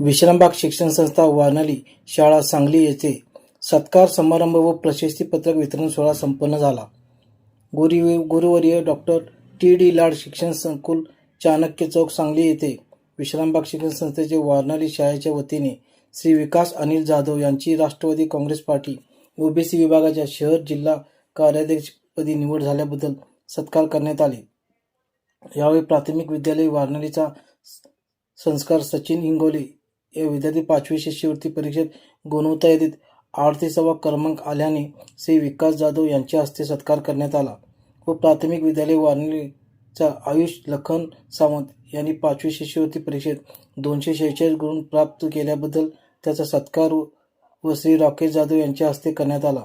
विश्रामबाग शिक्षण संस्था वानली शाळा सांगली येथे सत्कार समारंभ व प्रशस्तीपत्रक वितरण सोहळा संपन्न झाला. गुरु गुरुवर्य डॉक्टर टी डी लाड शिक्षण संकुल चाणक्य चौक सांगली येथे विश्रामबाग शिक्षण संस्थेचे वारणारी शाळेच्या वतीने श्री विकास अनिल जाधव यांची राष्ट्रवादी काँग्रेस पार्टी ओबीसी विभागाच्या शहर जिल्हा कार्याध्यक्षपदी निवड झाल्याबद्दल सत्कार करण्यात आले. यावेळी प्राथमिक विद्यालय वारणारीचा संस्कार सचिन इंगोले या विद्यार्थी पाचवी शिष्यवृत्ती परीक्षेत गुणवत्ता यादीत अडतीसावा क्रमांक आल्याने श्री विकास जाधव यांच्या हस्ते सत्कार करण्यात आला व प्राथमिक विद्यालय वारणीचा आयुष लखन सावंत यांनी पाचवी शिष्यवृत्ती परीक्षेत दोनशे शेहेचाळीस गुण प्राप्त केल्याबद्दल त्याचा सत्कार व- व श्री राकेश जाधव यांच्या हस्ते करण्यात आला.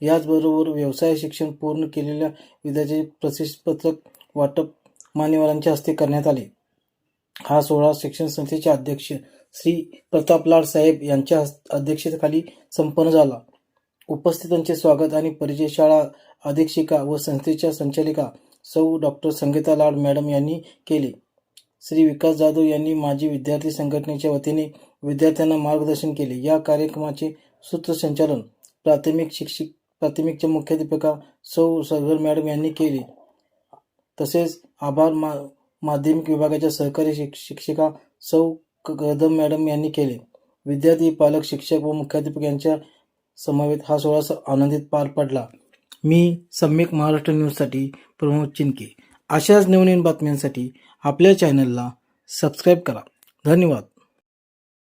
याचबरोबर व्यवसाय शिक्षण पूर्ण केलेल्या विद्यार्थ्याचे प्रशस्तीपत्रक वाटप मान्यवरांच्या हस्ते करण्यात आले. हा सोहळा शिक्षण संस्थेचे अध्यक्ष श्री प्रताप लाड साहेब यांच्या अध्यक्षतेखाली संपन्न झाला. उपस्थितांचे स्वागत आणि परिचय शाळा अधीक्षिका व संस्थेच्या संचालिका सौ डॉक्टर संगीता लाड मॅडम यांनी केले. श्री विकास जाधव यांनी माजी विद्यार्थी संघटनेच्या वतीने विद्यार्थ्यांना मार्गदर्शन केले. या कार्यक्रमाचे सूत्रसंचालन प्राथमिक शिक्षिक प्राथमिकच्या मुख्याध्यापिका सौ सगर मॅडम यांनी केले. तसेच आभार मा माध्यमिक विभागाच्या सहकारी शिक शिक्षिका सौ कदम मॅडम यांनी केले. विद्यार्थी पालक शिक्षक व मुख्याध्यापक यांच्या समवेत हा सोहळा आनंदित पार पडला. मी सम्यक महाराष्ट्र न्यूजसाठी प्रमोद चिनके अशाच नवनवीन बातम्यांसाठी आपल्या चॅनलला सबस्क्राईब करा. धन्यवाद.